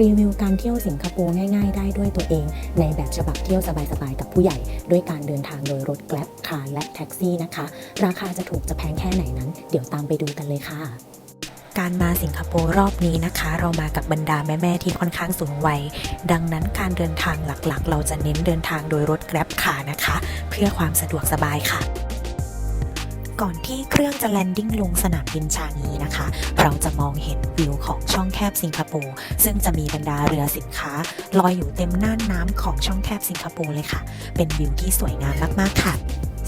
รีวิวการเที่ยวสิงคโปร์ง่ายๆ ได้ด้วยตัวเอง ในแบบฉบับเที่ยวสบายๆ กับผู้ใหญ่ ด้วยการเดินทางโดยรถ Grab คาร์และแท็กซี่นะคะ ราคาจะถูกจะแพงแค่ไหนนั้น เดี๋ยวตามไปดูกันเลยค่ะการมาสิงคโปร์รอบนี้นะคะ เรามากับบรรดาแม่ ๆ ที่ค่อนข้างสูงวัย ดังนั้นการเดินทางหลักๆ เราจะเน้นเดินทางโดยรถ Grab ขานะคะ เพื่อความสะดวกสบายค่ะ ก่อนที่เครื่องจะแลนดิ้งลงสนามบินชางงีนะคะ เราจะมองเห็นวิวของช่องแคบสิงคโปร์ซึ่งจะมีบรรดาเรือสินค้า ลอยอยู่เต็มน่านน้ำของช่องแคบสิงคโปร์เลยค่ะ เป็นวิวที่สวยงามมากๆค่ะ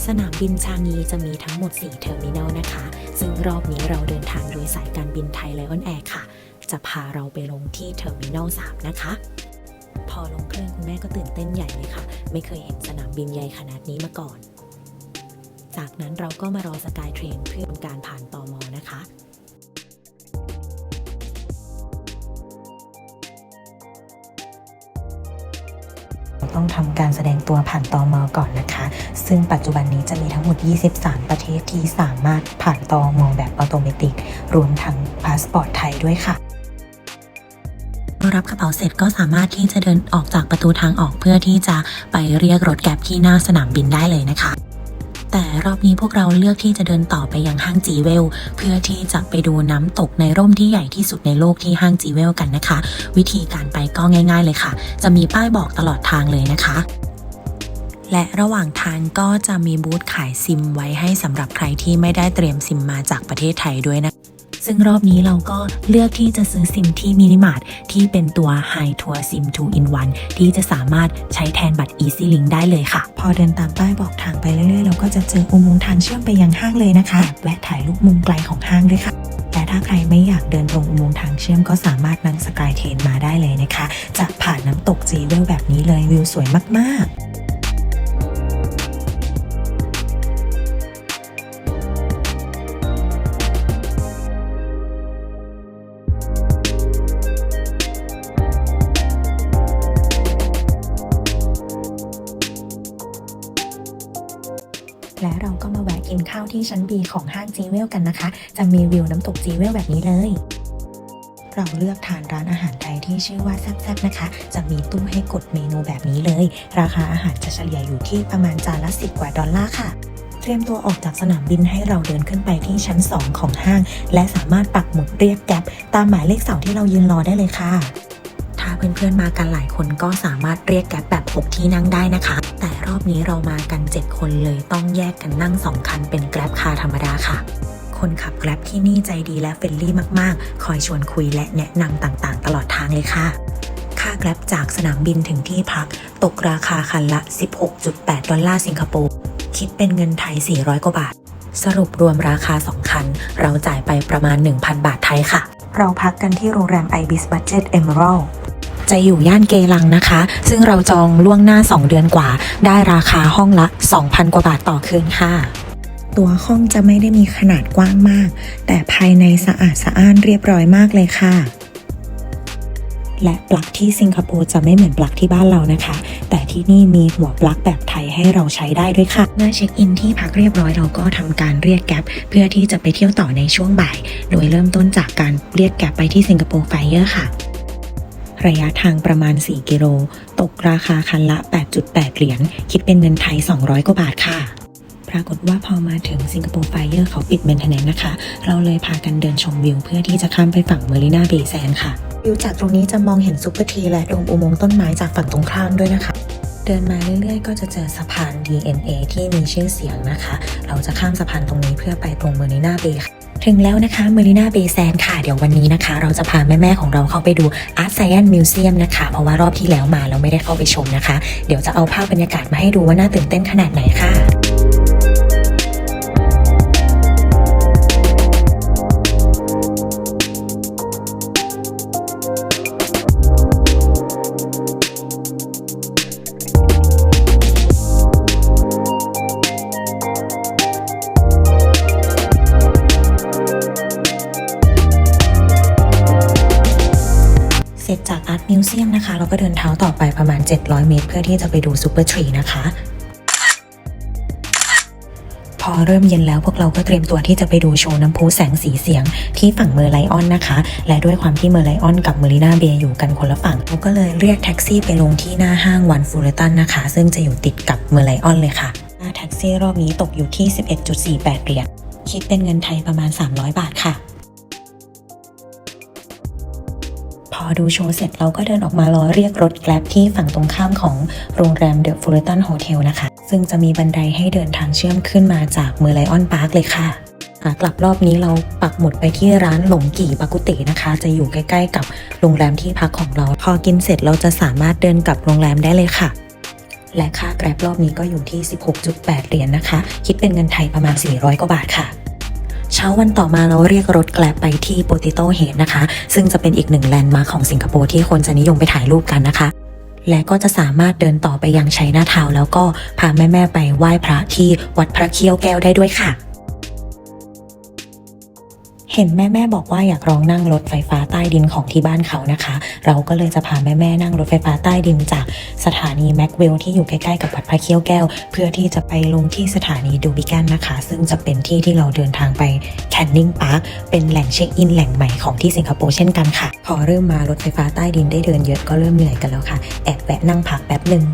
สนามบินชางงีจะมีทั้งหมด 4 เทอร์มินอลนะคะ ซึ่งรอบนี้เราเดินทางโดยสายการบินไทยไลออนแอร์ค่ะ จะพาเราไปลงที่เทอร์มินอล 3 นะคะ พอลงเครื่องคุณแม่ก็ตื่นเต้นใหญ่เลยค่ะ ไม่เคยเห็นสนามบินใหญ่ขนาดนี้มาก่อน จากนั้นเราก็มารอสกายเทรนเพื่อทำการผ่านตอมอนะคะต้องทำการแสดงตัวผ่านตอมอก่อนนะคะ ซึ่งปัจจุบันนี้จะมีทั้งหมด 23 ประเทศที่สามารถผ่านตอมอแบบออโตเมติรวมทั้งพาสปอร์ตไทยด้วยค่ะรับกระเป๋าเสร็จก็สามารถที่จะเดินออกจากประตูทางออกเพื่อที่จะไปเรียกรถแกร็บที่หน้าสนามบินได้เลยนะคะ แต่รอบนี้พวกเราเลือกที่จะเดินต่อไปยังห้างจีเวล เพื่อที่จะไปดูน้ำตกในร่มที่ใหญ่ที่สุดในโลกที่ห้างจีเวลกันนะคะ วิธีการไปก็ง่าย ๆ เลยค่ะ จะมีป้ายบอกตลอดทางเลยนะคะและระหว่างทางก็จะมีบูธขายซิมไว้ให้สำหรับใครที่ไม่ได้เตรียมซิมมาจากประเทศไทยด้วยนะ ซึ่งรอบนี้เราก็เลือกที่จะซื้อซิมที่มินิมาร์ทที่เป็นตัว High Tour SIM 2 in 1 ที่จะสามารถใช้แทนบัตร Easy Link ได้เลยค่ะ พอเดินตามป้ายบอกทางไปเรื่อยๆ เราก็จะเจออุโมงค์ทางเชื่อมไปยังห้างเลยนะคะแวะถ่ายรูปมุมไกลของห้างด้วยค่ะและถ้าใครไม่อยากเดินตรงอุโมงค์ทางเชื่อมก็สามารถนั่งสกายเทรนมาได้เลยนะคะ จะผ่านน้ำตกจีเวลแบบนี้เลยวิวสวยมากๆ กินข้าวที่ชั้น B ของห้างจีเวลกันนะคะ จะมีวิวน้ำตกจีเวลแบบนี้เลยเราเลือกทานร้านอาหารไทยที่ชื่อว่าแซ่บๆนะคะ จะมีตู้ให้กดเมนูแบบนี้เลย ราคาอาหารจะเฉลี่ยอยู่ที่ประมาณจานละ10กว่าดอลลาร์ค่ะ เตรียมตัวออกจากสนามบินให้เราเดินขึ้นไปที่ชั้น 2 ของห้าง และสามารถปักหมุดเรียกแก๊ปตามหมายเลขเสาที่เรายืนรอได้เลยค่ะ ถ้าเพื่อนๆมากันหลายคนก็สามารถเรียกแกร็บแบบ 6 ที่นั่งได้นะคะ อบนี้เรามากัน 7 คนเลยต้องแยกกันนั่ง 2 คันเป็นแกร็บคาร์ธรรมดาค่ะ คนขับแกร็บที่นี่ใจดีและเฟรนลี่มากๆ คอยชวนคุยและแนะนำต่างๆ ตลอดทางเลยค่ะ ค่าแกร็บจากสนามบินถึงที่พัก ตกราคาคันละ 16.8 ดอลลาร์สิงคโปร์คิดเป็นเงินไทย 400 กว่าบาท สรุปรวมราคา 2 คัน เราจ่ายไปประมาณ 1,000 บาทไทยค่ะ เราพักกันที่โรงแรม Ibis Budget Emerald จะอยู่ย่านเกลังนะคะ ซึ่งเราจองล่วงหน้า 2 เดือนกว่า ได้ราคาห้องละ 2,000 กว่าบาทต่อคืนค่ะ ตัวห้องจะไม่ได้มีขนาดกว้างมาก แต่ภายในสะอาดสะอ้านเรียบร้อยมากเลยค่ะ และปลั๊กที่สิงคโปร์จะไม่เหมือนปลั๊กที่บ้านเรานะคะ แต่ที่นี่มีหัวปลั๊กแบบไทยให้เราใช้ได้ด้วยค่ะ เมื่อเช็คอินที่พักเรียบร้อยเราก็ทำการเรียกแก๊ปเพื่อที่จะไปเที่ยวต่อในช่วงบ่าย โดยเริ่มต้นจากการเรียกแก๊ปไปที่สิงคโปร์ไฟเออร์ค่ะ ระยะทางประมาณ 4 กิโล ตกราคาคันละ 8.8 เหรียญ คิดเป็นเงินไทย 200 กว่าบาทค่ะ ปรากฏว่าพอมาถึงสิงคโปร์ไฟเออร์เขาปิดเมนเทนแนนนะคะ เราเลยพากันเดินชมวิว เพื่อที่จะข้ามไปฝั่งเมอรินาเบย์แซนค่ะ วิวจากตรงนี้จะมองเห็นซุปเปอร์ทีและดงอุโมงค์ต้นไม้จากฝั่งตรงข้ามด้วยนะคะ เดินมาเรื่อยๆ ก็จะเจอสะพาน DNA ที่มีชื่อเสียงนะคะ เราจะข้ามสะพานตรงนี้เพื่อไปตรงเมอรินาเบย์ค่ะ ถึงแล้วนะคะเมลินาเบแซนค่ะ เดี๋ยววันนี้นะคะ เราจะพาแม่ๆของเราเข้าไปดู Art Science Museum นะคะ เพราะว่ารอบที่แล้วมาเราไม่ได้เข้าไปชมนะคะ เดี๋ยวจะเอาภาพบรรยากาศมาให้ดูว่าน่าตื่นเต้นขนาดไหนค่ะ ร็จจาก Art Museum นะคะ เราก็เดินเท้าต่อไปประมาณ 700 เมตร เพื่อที่จะไปดูซูเปอร์ทรีนะคะ พอเริ่มเย็นแล้วพวกเราก็เตรียมตัวที่จะไปดูโชว์น้ำพุแสงสีเสียงที่ฝั่งเมอร์ไลออนนะคะ และด้วยความที่เมอร์ไลออนกับเมอริน่าเบย์อยู่กันคนละฝั่งเราก็เลยเรียกแท็กซี่ไปลงที่หน้าห้างวันฟูลตันนะคะ ซึ่งจะอยู่ติดกับเมอร์ไลออนเลยค่ะค่าแท็กซี่รอบนี้ตกอยู่ที่ 11.48 เหรียญ คิดเป็นเงินไทยประมาณ 300 บาทค่ะ พอดูโชว์เสร็จเราก็เดินออกมารอเรียกรถแกล็บที่ฝั่งตรงข้ามของโรงแรมเดอะฟูลตันโฮเทลนะคะ ซึ่งจะมีบันไดให้เดินทางเชื่อมขึ้นมาจากเมอร์ไลออนพาร์คเลยค่ะขากลับรอบนี้เราปักหมุดไปที่ร้านหลงกี่ปากุตินะคะ จะอยู่ใกล้ ๆ กับโรงแรมที่พักของเรา พอกินเสร็จเราจะสามารถเดินกลับโรงแรมได้เลยค่ะ และค่าแกร็บรอบนี้ก็อยู่ที่ 16.8 เหรียญนะคะ คิดเป็นเงินไทยประมาณ 400 กว่าบาทค่ะ เช้าวันต่อมาเราเรียกรถแกลบไปที่โปติโตเฮดนะคะ ซึ่งจะเป็นอีกหนึ่งแลนด์มาร์คของสิงคโปร์ที่คนจะนิยมไปถ่ายรูปกันนะคะ และก็จะสามารถเดินต่อไปยังชัยนาทาวแล้วก็พาแม่ ๆ ไปไหว้พระที่วัดพระเคี้ยวแก้วได้ด้วยค่ะ เห็นแม่ๆบอกว่าอยากลองนั่งรถไฟฟ้าใต้ดินของที่บ้านเขานะคะ เราก็เลยจะพาแม่ๆนั่งรถไฟฟ้าใต้ดินจากสถานีแม็กเวลที่อยู่ใกล้ๆกับวัดพระเคี้ยวแก้ว เพื่อที่จะไปลงที่สถานีดูบิแกนนะคะ ซึ่งจะเป็นที่ที่เราเดินทางไปแคนนิงพาร์คเป็นแหล่งเช็คอินแหล่งใหม่ของที่สิงคโปร์เช่นกันค่ะ พอเริ่มมารถไฟฟ้าใต้ดินได้เดินเยอะก็เริ่มเหนื่อยกันแล้วค่ะแอบแวะนั่งพักแป๊บหนึ่ง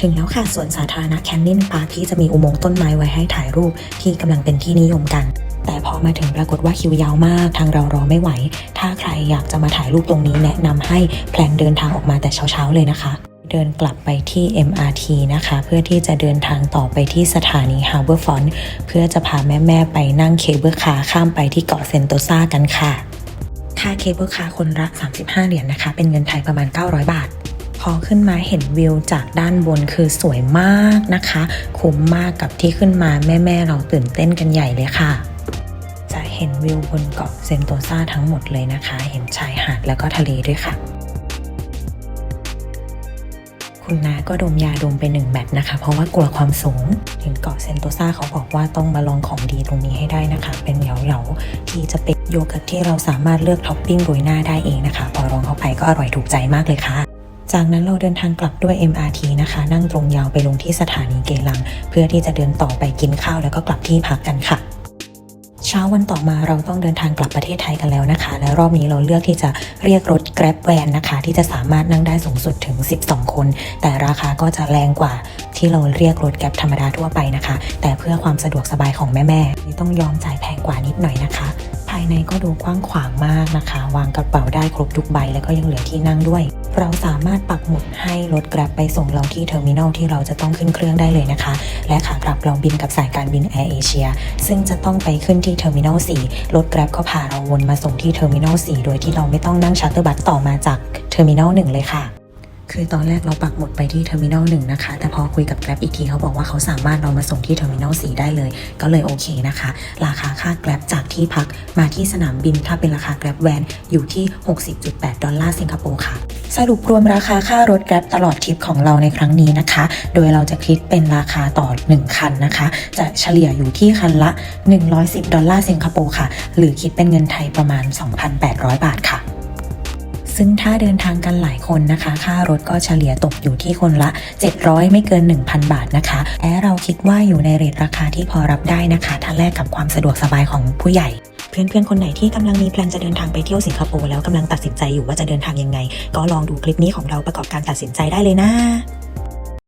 ถึงแล้วค่ะสวนสาธารณะแคนนินพาร์คที่จะมีอุโมงค์ต้นไม้ไว้ให้ถ่ายรูปที่กำลังเป็นที่นิยมกัน แต่พอมาถึงปรากฏว่าคิวยาวมาก ทางเรารอไม่ไหว ถ้าใครอยากจะมาถ่ายรูปตรงนี้แนะนำให้แพลนเดินทางออกมาแต่เช้าๆเลยนะคะเดินกลับไปที่ MRT นะคะ เพื่อที่จะเดินทางต่อไปที่สถานี Harbour Front เพื่อจะพาแม่ ๆ ไปนั่งเคเบิลคาร์ข้ามไปที่เกาะเซนโตซากันค่ะ ค่าเคเบิลคาร์คนละ 35 เหรียญนะคะ เป็นเงินไทยประมาณ 900 บาท พอขึ้นมาเห็นวิวจากด้านบนคือสวยมากนะคะ คุ้มมากกับที่ขึ้นมาแม่ ๆ เราตื่นเต้นกันใหญ่เลยค่ะ เห็นวิวบนเกาะเซนโตซาทั้งหมดเลยนะคะ เห็นชายหาดแล้วก็ทะเลด้วยค่ะ คุณน้าก็ดมยาดมไปหนึ่งแมตนะคะ เพราะว่ากลัวความสูง ถึงเกาะเซนโตซาเขาบอกว่าต้องมาลองของดีตรงนี้ให้ได้นะคะ เป็นเหลาๆที่จะเป็นโยเกิร์ตที่เราสามารถเลือกท็อปปิ้งโรยหน้าได้เองนะคะ พอลองเข้าไปก็อร่อยถูกใจมากเลยค่ะจากนั้นเราเดินทางกลับด้วย MRT นะคะ นั่งตรงยาวไปลงที่สถานีเกลัง เพื่อที่จะเดินต่อไปกินข้าวแล้วก็กลับที่พักกันค่ะ เช้าวันต่อมาเราต้องเดินทางกลับประเทศไทยกันแล้วนะคะ และรอบนี้เราเลือกที่จะเรียกรถ Grab Van นะคะ ที่จะสามารถนั่งได้สูงสุดถึง 12 คน แต่ราคาก็จะแรงกว่าที่เราเรียกรถแกร็บธรรมดาทั่วไปนะคะ แต่เพื่อความสะดวกสบายของแม่ๆต้องยอมจ่ายแพงกว่านิดหน่อยนะคะายในก็ดูกว้างขวางมากนะคะ วางกระเป๋าได้ครบทุกใบ แล้วก็ยังเหลือที่นั่งด้วย เราสามารถปักหมุดให้รถ Grab ไปส่งเราที่เทอร์มินอลที่เราจะต้องขึ้นเครื่องได้เลยนะคะ และขากลับเราบินกับสายการบินแอร์เอเชียซึ่งจะต้องไปขึ้นที่เทอร์มินอล4รถ Grab ก็พาเราวนมาส่งที่เทอร์มินอล4โดยที่เราไม่ต้องนั่งชัตเตอร์บัสต่อมาจากเทอร์มินอล1เลยค่ะ คือตอนแรกเราปักหมุดไปที่เทอร์มินอลหนึ่งนะคะ แต่พอคุยกับ Grab อีกทีเขาบอกว่าเขาสามารถเรามาส่งที่เทอร์มินอล4ได้เลย ก็เลยโอเคนะคะ ราคาค่า Grab จากที่พักมาที่สนามบิน ถ้าเป็นราคา Grab Van อยู่ที่ 60.8 ดอลลาร์สิงคโปร์ค่ะ สรุปรวมราคาค่ารถ Grab ตลอดทริปของเราในครั้งนี้นะคะ โดยเราจะคิดเป็นราคาต่อ 1 คันนะคะ จะเฉลี่ยอยู่ที่คันละ 110 ดอลลาร์สิงคโปร์ค่ะ หรือคิดเป็นเงินไทยประมาณ 2,800 บาทค่ะ ซึ่งถ้าเดินทางกันหลายคนนะคะ ค่ารถก็เฉลี่ยตกอยู่ที่คนละ 700 ไม่เกิน 1,000 บาทนะคะแอเราคิดว่าอยู่ในเรทราคาที่พอรับได้นะคะถ้าแลกกับความสะดวกสบายของผู้ใหญ่เพื่อนๆ คนไหนที่กำลังมีแพลนจะเดินทางไปเที่ยวสิงคโปร์แล้วกำลังตัดสินใจอยู่ว่าจะเดินทางยังไง ก็ลองดูคลิปนี้ของเราประกอบการตัดสินใจได้เลยนะ